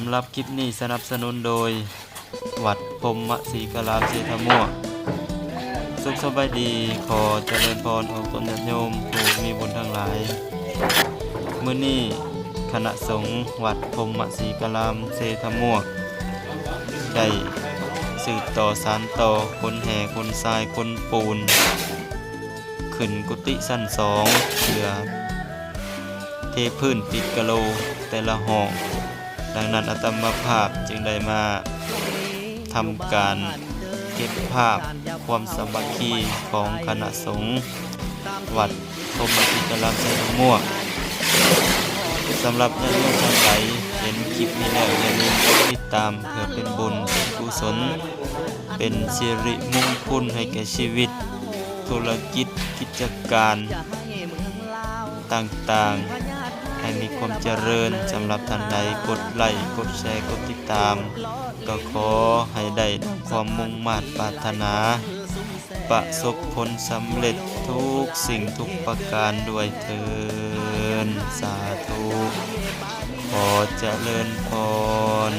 ำหรับคลิปนี้สนับสนุนโดย วัดพรหมศรีกรามเชษฐม่วสุขสบายดีขอเจริญพรของตนญาติโยมผู้มีบุญทั้งหลายมื้อนี้คณะสงฆ์วัดพรหมศรีกรามเชษฐม่วได้สืบต่อสานต่อคนแห่คนทรายคนปูน ขึ้นกุฏิสั้นสองเพื่อเทพื้นปิดกะโลแต่ละห้อง ดังนั้นอาตมาภาพจึงได้มาทำการเก็บภาพความสามัคคีของคณะสงฆ์วัดพรหมติกรามไซม่วงสำหรับญาติโยมทั้งหลายเห็นคลิปนี้แล้วอย่าลืมกดติดตามเพื่อเป็นบุญเป็นกุศล เป็นสิริมงคลให้แก่ชีวิต ธุรกิจกิจการต่างๆ ให้มีความเจริญสำหรับท่านใดกดไลค์กดแชร์กดติดตาม ก็ขอให้ได้ความมุ่งมา่นปรารถนา ประสบผลสำเร็จทุกสิ่งทุกประการด้วยเถินสาธุ ขอเจริญพร